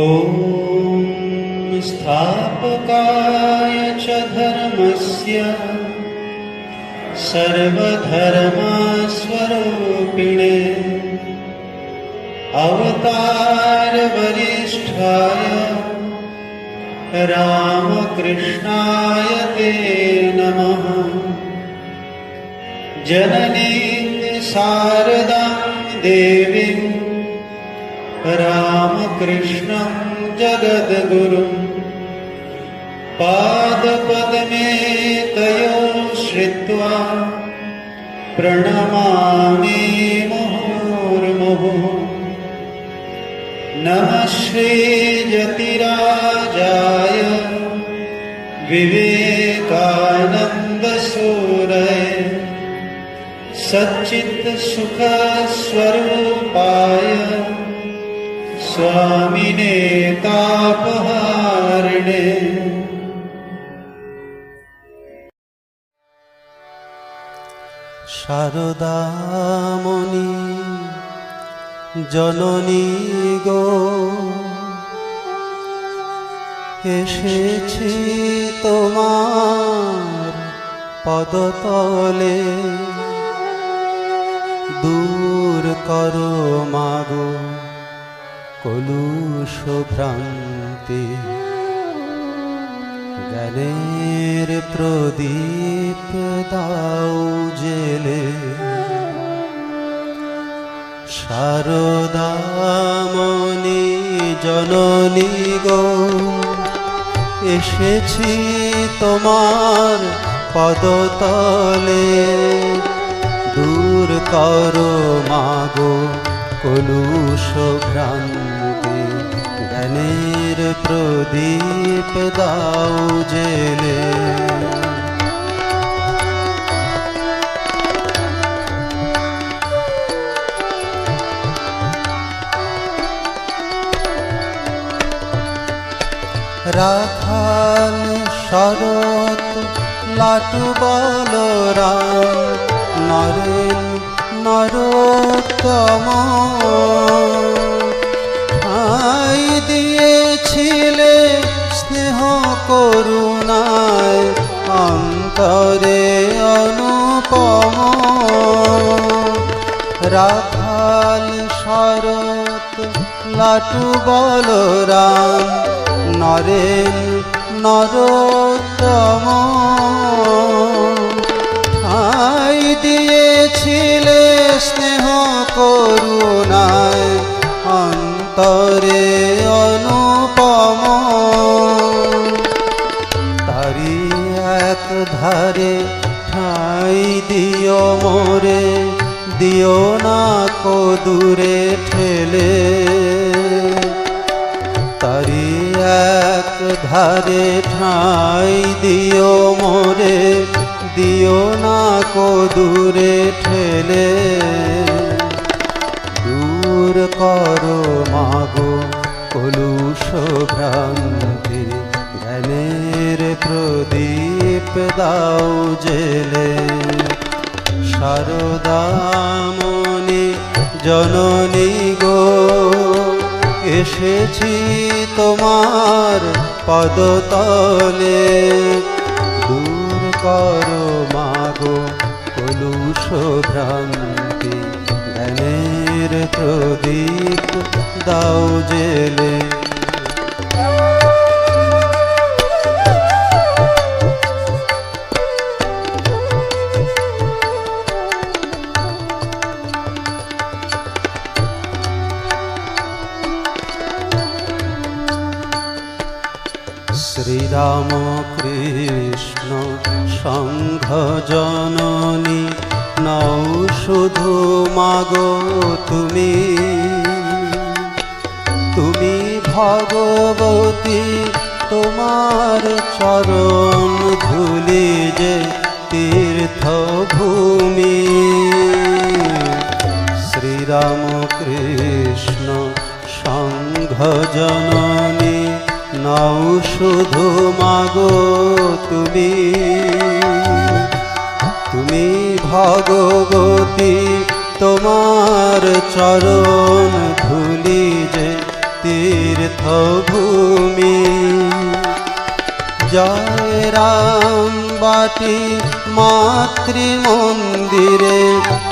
ॐ स्थापकाय च धर्मस्य सर्वधर्मास्वरूपिणे अवतारवरिष्ठाय रामकृष्णाय ते नमः। जननीं शारदां देवीं रामकृष्णं जगद्गुरुं। पादपद्मे तयो श्रित्वा प्रणमामि मुहुर्मुहुः। नमः श्रीजतिराजाय विवेकानन्दसूरय। सच्चित्सुखस्वरूपाय स्वामिने तापहारिणे শারদামণি জননী গো এসেছি তোমার পদতলে দূর করো মাগো কলুষ ভ্রান্তি। জ্ঞানের প্রদীপ দাও জেলে। শারদামণি জননী গো, এসেছি তোমার পদতলে। দূর করো মাগো কলুষ ভ্রান্তি জ্ঞানের প্রদীপ দাও জেলে। রাখাল শরৎ লাটু বলরাম নরেন নরোত্তম। আই দিয়েছিলে স্নেহ করুণায়, অন্তরে অনুপম। রাখাল শরৎ, লাটু বলরাম, নরেন নরোত্তম। ঠাই দিয়েছিলে স্নেহ করুণায় অন্তরে অনুপম। তারি এক ধারে ঠাই দিও মোরে, দিও না কো দূরে ঠেলে। তারি এক ধারে ঠাই দিও মোরে দিও না কো দূরে ঠেলে। দূর করো মাগো কলুষ ভ্রান্তি। জ্ঞানের প্রদীপ দাও জেলে। শারদামণি জননী গো, এসেছি তোমার পদতলে। করো মাগো কলুষ ভ্রান্তি। জ্ঞানের প্রদীপ দাও জেলে। শ্রীরাম কৃষ্ণ সংঘ জননী নৌ শুধু মাগো তুমি। তুমি ভগবতী, তোমার চরণ ধুলি যে শ্রীরাম কৃষ্ণ সংঘ জননী নাও শুধু মাগো তুমি। তুমি ভগবতী, তোমার চরণ ধুলি যে তীর্থ তীর্থভূমি। জয় রাম বাটি মাতৃমন্দিরে,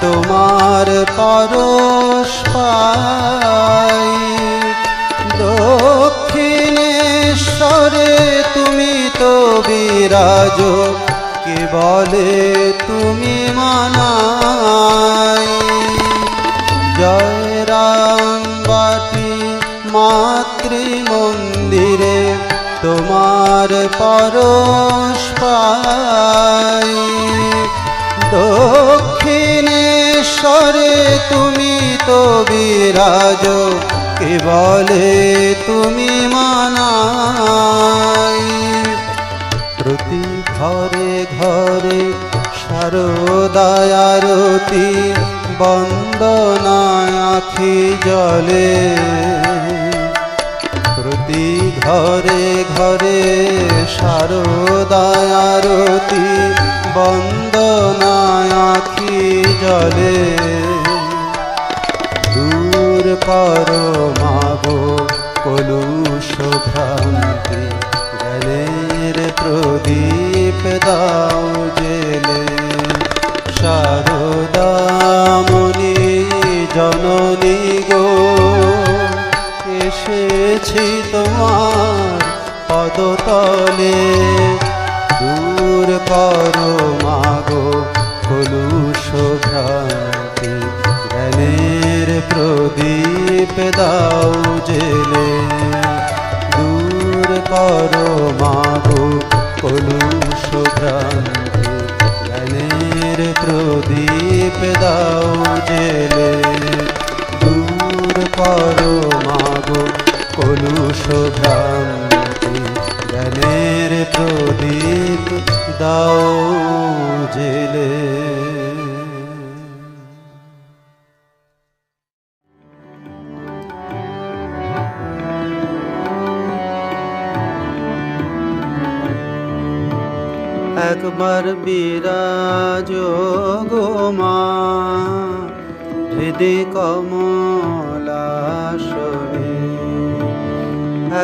তোমার পরশ পাই। দক্ষিণেশ্বরে তুমি তো বিরাজ, কে বলে তুমি মানাই জয় রাম বাটি মাতৃমন্দিরে তোমার পরশ পাই দক্ষিণেশ্বরে তুমি তো বিরাজ কে বলে, তুমি মানাই প্রতি ঘরে ঘরে শারদায়ারতি বন্দনায় আখি জলে। প্রতি ঘরে ঘরে শারদায়ারতি বন্দনায় আখি জলে। করো মাগো কলুষ ভ্রান্তি। জ্ঞানের প্রদীপ দাও জেলে। শারদামণি জননী গো, এসেছি তোমার পদতলে। দূর করো মাগো কলুষ ভ্রান্তি। প্রদীপ দাও জেলে, দূর করো মাগো কলুষ ভ্রান্তি জ্ঞানের প্রদীপ দাও জেলে, দূর করো মাগো ভ্রান্তি জ্ঞানের প্রদীপ দাও জেলে। একবার বিরাজ গো মা। হৃদয়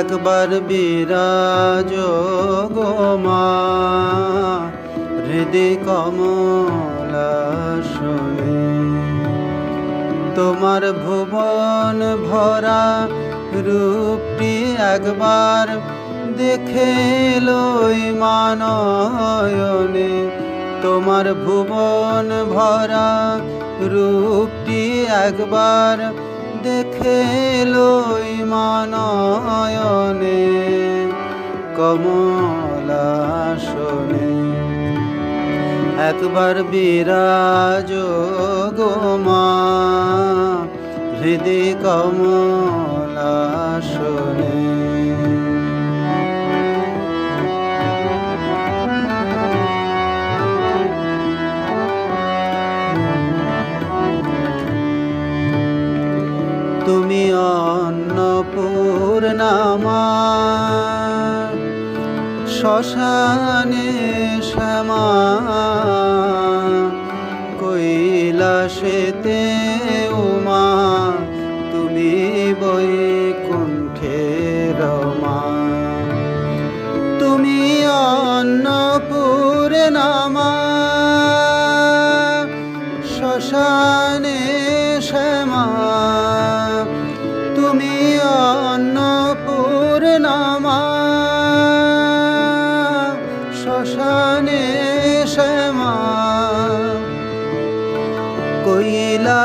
একবার বিরাজ গো মা। হৃদয় তোমার ভুবন ভরা রূপটি একবার দেখে লই মানয়নে, তোমার ভুবন ভরা রূপটি একবার দেখে লই মানয়নে, কমলাসনে। একবার বিরাজ গো মা হৃদয় কমলাসনে।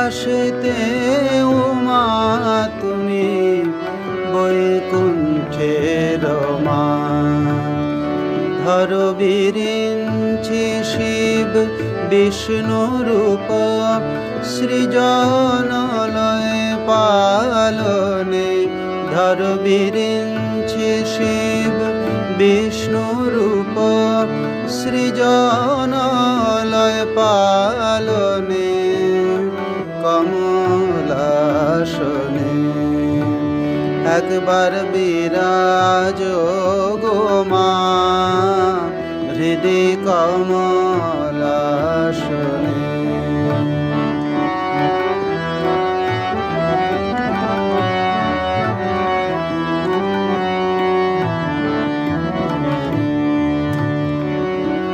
কৈলাসেতে উমা, তুমি বৈকুণ্ঠে রমা। ধর বিরিঞ্চি শিব, বিষ্ণু রূপ, সৃজনলয় পালনে। ধর বিরিঞ্চি শিব, বিষ্ণু রূপ, সৃজনলয় পালনে। আসনে একবার বিরাজ গো মা হৃদি কমলাসনে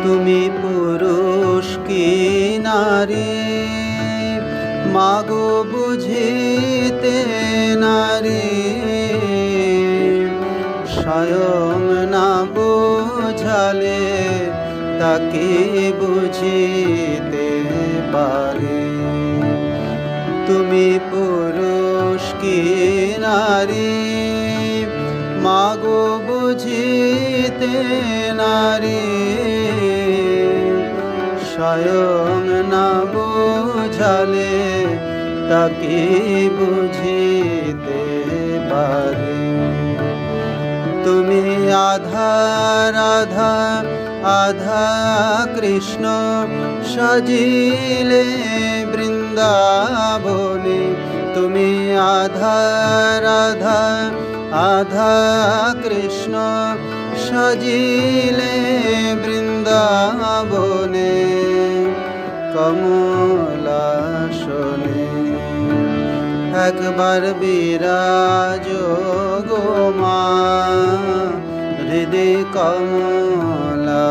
তুমি পুরুষ কি নারী? মাগো বুঝে নারী, স্বয়ং না বুঝালে তাকে বুঝিতে পারে। তুমি পুরুষ কি নারী? মাগো বুঝিতে নারী, স্বয়ং না বুঝালে তাকে বুঝিতে পারে। তুমি আধা রাধা আধা কৃষ্ণ সাজিলে বৃন্দাবনে। তুমি আধা রাধা আধা কৃষ্ণ সাজিলে বৃন্দাবনে। কমলাসনে একবার বিরাজ গোমা হৃদয় কমলাসনে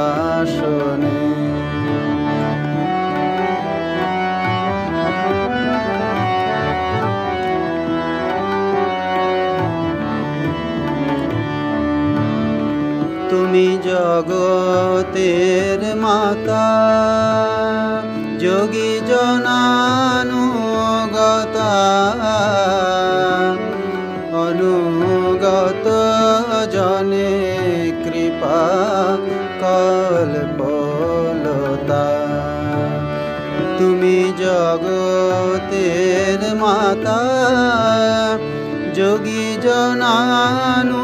তুমি জগতের মাতা যোগী কল্পলতা তুমি জগতের মাতা যোগী জনানুগতা।